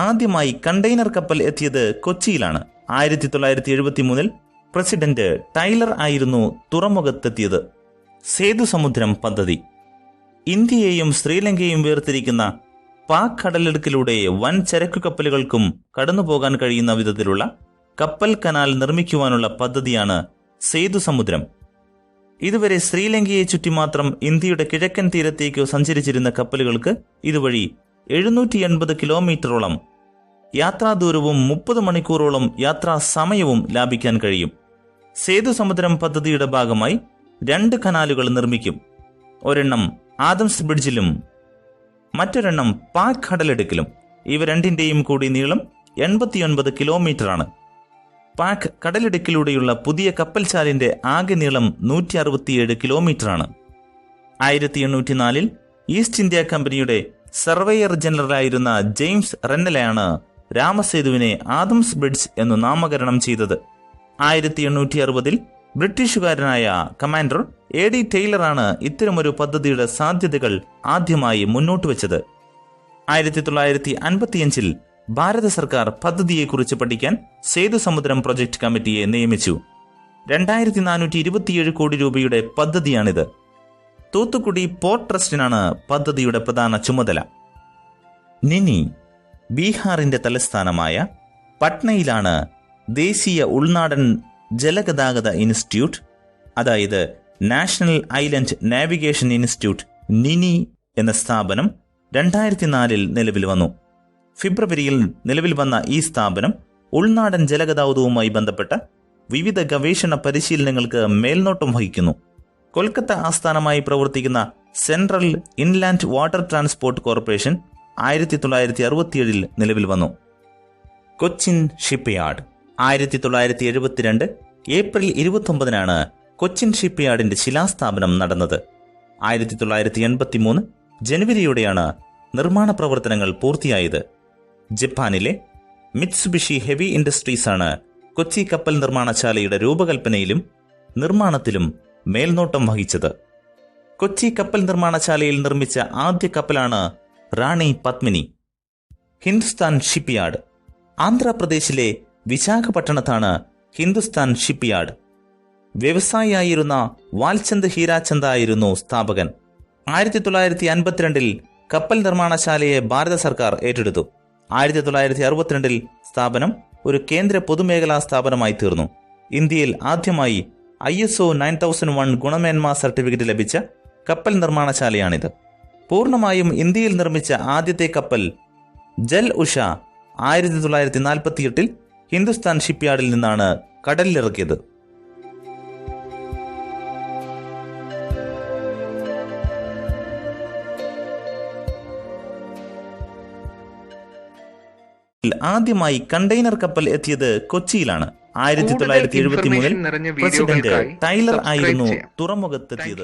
ആദ്യമായി കണ്ടെയ്നർ കപ്പൽ എത്തിയത് കൊച്ചിയിലാണ്. ആയിരത്തി തൊള്ളായിരത്തി എഴുപത്തി മൂന്നിൽ പ്രസിഡന്റ് ടൈലർ ആയിരുന്നു തുറമുഖത്തെത്തിയത്. സേതുസമുദ്രം പദ്ധതി. ഇന്ത്യയെയും ശ്രീലങ്കയെയും വേർതിരിക്കുന്ന പാക് കടലിടുക്കിലൂടെ വൻ ചരക്കു കപ്പലുകൾക്കും കടന്നുപോകാൻ കഴിയുന്ന വിധത്തിലുള്ള കപ്പൽ കനാൽ നിർമ്മിക്കുവാനുള്ള പദ്ധതിയാണ് സേതുസമുദ്രം ഇതുവരെ ശ്രീലങ്കയെ ചുറ്റി മാത്രം ഇന്ത്യയുടെ കിഴക്കൻ തീരത്തേക്ക് സഞ്ചരിച്ചിരുന്ന കപ്പലുകൾക്ക് ഇതുവഴി എഴുന്നൂറ്റി എൺപത് കിലോമീറ്ററോളം. യാത്രാദൂരവും മുപ്പത് മണിക്കൂറോളം യാത്രാ സമയവും ലാഭിക്കാൻ കഴിയും. സേതുസമുദ്രം പദ്ധതിയുടെ ഭാഗമായി രണ്ട് കനാലുകൾ നിർമ്മിക്കും. ഒരെണ്ണം ആദംസ് ബ്രിഡ്ജിലും മറ്റൊരെണ്ണം പാക് കടലെടുക്കിലും. ഇവ രണ്ടിന്റെയും കൂടി നീളം എൺപത്തിയൊൻപത് കിലോമീറ്ററാണ്. പാക് കടലിടുക്കിലൂടെയുള്ള പുതിയ കപ്പൽചാലിന്റെ ആകെ നീളം നൂറ്റി അറുപത്തിയേഴ് കിലോമീറ്ററാണ്. ആയിരത്തി എണ്ണൂറ്റി നാലിൽ ഈസ്റ്റ് ഇന്ത്യ കമ്പനിയുടെ സർവേയർ ജനറലായിരുന്ന ജെയിംസ് റെന്നലയാണ് രാമസേതുവിനെ ആദംസ് ബ്രിഡ്ജ് എന്ന് നാമകരണം ചെയ്തത്. ആയിരത്തി എണ്ണൂറ്റി അറുപതിൽ ബ്രിട്ടീഷുകാരനായ കമാൻഡർ എ ഡി ടെയ്ലറാണ് ഇത്തരമൊരു പദ്ധതിയുടെ സാധ്യതകൾ ആദ്യമായി മുന്നോട്ട് വെച്ചത്. ആയിരത്തി തൊള്ളായിരത്തി അൻപത്തിയഞ്ചിൽ ഭാരത സർക്കാർ പദ്ധതിയെക്കുറിച്ച് പഠിക്കാൻ സേതു സമുദ്രം പ്രൊജക്ട് കമ്മിറ്റിയെ നിയമിച്ചു. രണ്ടായിരത്തി നാനൂറ്റി ഇരുപത്തിയേഴ് കോടി രൂപയുടെ പദ്ധതിയാണിത്. തൂത്തുക്കുടി പോർട്ട് ട്രസ്റ്റിനാണ് പദ്ധതിയുടെ പ്രധാന ചുമതല. നിനി ബീഹാറിന്റെ തലസ്ഥാനമായ പട്നയിലാണ് ദേശീയ ഉൾനാടൻ ജലഗതാഗത ഇൻസ്റ്റിറ്റ്യൂട്ട് അതായത് National Island Navigation Institute NINI എന്ന സ്ഥാപനം രണ്ടായിരത്തി നാലിൽ നിലവിൽ വന്നു. ഫെബ്രുവരിയിൽ നിലവിൽ വന്ന ഈ സ്ഥാപനം ഉൾനാടൻ ജലഗതാഗതവുമായി ബന്ധപ്പെട്ട വിവിധ ഗവേഷണ പരിശീലനങ്ങൾക്ക് മേൽനോട്ടം വഹിക്കുന്നു. കൊൽക്കത്ത ആസ്ഥാനമായി പ്രവർത്തിക്കുന്ന central inland water transport corporation ആയിരത്തി തൊള്ളായിരത്തി അറുപത്തിയേഴിൽ നിലവിൽ വന്നു. കൊച്ചിൻ ഷിപ്പ്യാർഡ്. ആയിരത്തി തൊള്ളായിരത്തി എഴുപത്തിരണ്ട് ഏപ്രിൽ ഇരുപത്തൊമ്പതിനാണ് കൊച്ചിൻ ഷിപ്പ്യാർഡിന്റെ ശിലാസ്ഥാപനം നടന്നത്. ആയിരത്തി തൊള്ളായിരത്തി എൺപത്തി മൂന്ന് ജനുവരിയോടെയാണ് നിർമ്മാണ പ്രവർത്തനങ്ങൾ പൂർത്തിയായത്. ജപ്പാനിലെ മിത്സുബിഷി ഹെവി ഇൻഡസ്ട്രീസ് ആണ് കൊച്ചി കപ്പൽ നിർമ്മാണശാലയുടെ രൂപകൽപ്പനയിലും നിർമ്മാണത്തിലും മേൽനോട്ടം വഹിച്ചത്. കൊച്ചി കപ്പൽ നിർമ്മാണശാലയിൽ നിർമ്മിച്ച ആദ്യ കപ്പലാണ് റാണി പത്മിനി. ഹിന്ദുസ്ഥാൻ ഷിപ്പ്യാർഡ്. ആന്ധ്രാപ്രദേശിലെ വിശാഖപട്ടണത്താണ് ഹിന്ദുസ്ഥാൻ ഷിപ്പ്യാർഡ്. വ്യവസായിയായിരുന്ന വാൽചന്ദ് ഹീരാചന്ദ് ആയിരുന്നു സ്ഥാപകൻ. ആയിരത്തി തൊള്ളായിരത്തി അൻപത്തിരണ്ടിൽ കപ്പൽ നിർമ്മാണശാലയെ ഭാരത സർക്കാർ ഏറ്റെടുത്തു. ആയിരത്തി തൊള്ളായിരത്തി അറുപത്തിരണ്ടിൽ സ്ഥാപനം ഒരു കേന്ദ്ര പൊതുമേഖലാ സ്ഥാപനമായി തീർന്നു. ഇന്ത്യയിൽ ആദ്യമായി I S O nine thousand one ഗുണമേന്മ സർട്ടിഫിക്കറ്റ് ലഭിച്ച കപ്പൽ നിർമ്മാണശാലയാണിത്. പൂർണമായും ഇന്ത്യയിൽ നിർമ്മിച്ച ആദ്യത്തെ കപ്പൽ ജൽ ഉഷ ആയിരത്തി തൊള്ളായിരത്തി നാൽപ്പത്തിയെട്ടിൽ ഹിന്ദുസ്ഥാൻ ഷിപ്പ്യാർഡിൽ നിന്നാണ് കടലിലിറക്കിയത് ആദ്യമായി കണ്ടെയ്നർ കപ്പൽ എത്തിയത് കൊച്ചിയിലാണ് ആയിരത്തി തൊള്ളായിരത്തി എഴുപത്തി മൂന്നിൽ പ്രസിഡന്റ് ടൈലർ ആയിരുന്നു. തുറമുഖത്തെത്തിയത്.